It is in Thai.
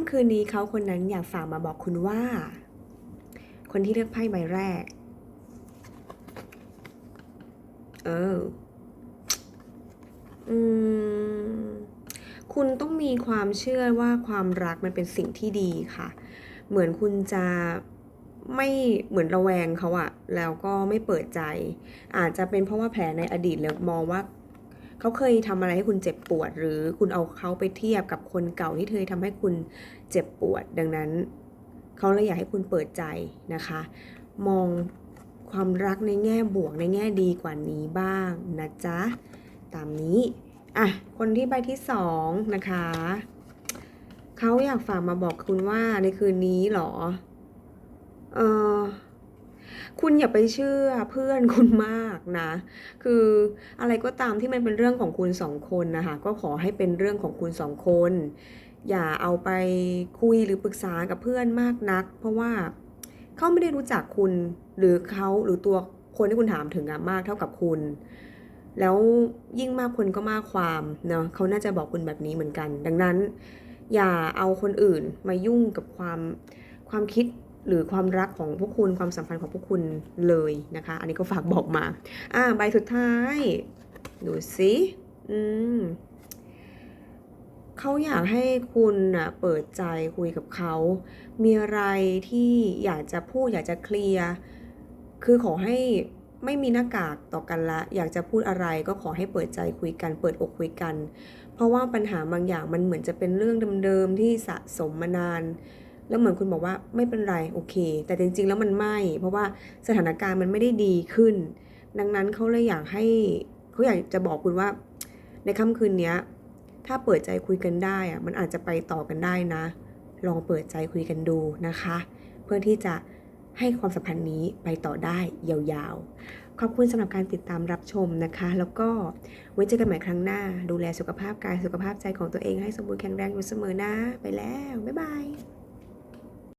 ำคืนนี้เขาคนนั้นอยากฝากมาบอกคุณว่า คนที่เลือกไพ่ใบแรก เออ อืม คุณต้องมีความเชื่อว่าความรักมันเป็นสิ่งที่ดีค่ะ เหมือนคุณจะไม่เหมือนระแวงเขาอะแล้วก็ไม่เปิดใจ อาจจะเป็นเพราะว่าแผลในอดีตแล้วมองว่า เขาเคยทำอะไรให้คุณเจ็บปวด หรือคุณเอาเขาไปเทียบกับคนเก่าที่เคยทำให้คุณเจ็บปวด ดังนั้นเขาเลยอยากให้คุณเปิดใจนะคะ มองความรักในแง่บวกในแง่ดีกว่านี้บ้างนะจ๊ะ ตามนี้อะคนที่ใบที่สองนะคะเขาอยากฝากมาบอกคุณว่าในคืนนี้หรอ เออ คุณอย่าไปเชื่อเพื่อนคุณมากนะ คืออะไรก็ตามที่มันเป็นเรื่องของคุณสองคนนะคะก็ขอให้เป็นเรื่องของคุณสองคน อย่าเอาไปคุยหรือปรึกษากับเพื่อนมากนัก เพราะว่าเขาไม่ได้รู้จักคุณหรือเขาหรือตัวคนที่คุณถามถึงอะมากเท่ากับคุณ แล้วยิ่งมากคนก็มากความเนาะเขาน่าจะบอกคุณแบบนี้เหมือนกัน ดังนั้น อย่าเอาคนอื่นมายุ่งกับความความคิด หรือความรักของพวกคุณความสัมพันธ์ของพวกคุณเลยนะคะ อันนี้ก็ฝากบอกมา อ่าใบสุดท้าย ดูสิอืมเขาอยากให้คุณน่ะเปิดใจคุยกับเขา มีอะไรที่อยากจะพูดอยากจะเคลียร์คือขอให้ไม่มีหน้ากากต่อกันละ อยากจะพูดอะไรก็ขอให้เปิดใจคุยกัน เปิดอกคุยกัน เพราะว่าปัญหาบางอย่างมันเหมือนจะเป็นเรื่องเดิมๆที่สะสมมานาน แล้วเหมือนคุณบอกว่าไม่เป็นไรโอเค แต่จริง ๆ แล้วมันไม่ เพราะว่าสถานการณ์มันไม่ได้ดีขึ้น ดังนั้นเขาเลยอยากให้เขาอยากจะบอกคุณว่า ในค่ำคืนนี้ถ้าเปิดใจคุยกันได้อะมันอาจจะไปต่อกันได้นะ ลองเปิดใจคุยกันดูนะคะ เพื่อที่จะให้ความสัมพันธ์นี้ไปต่อได้ยาวๆ ขอบคุณสำหรับการติดตามรับชมนะคะ แล้วก็ไว้เจอกันใหม่ครั้งหน้า ดูแลสุขภาพกายสุขภาพใจของตัวเองให้สมบูรณ์แข็งแรงอยู่เสมอนะ ไปแล้ว บ๊ายบาย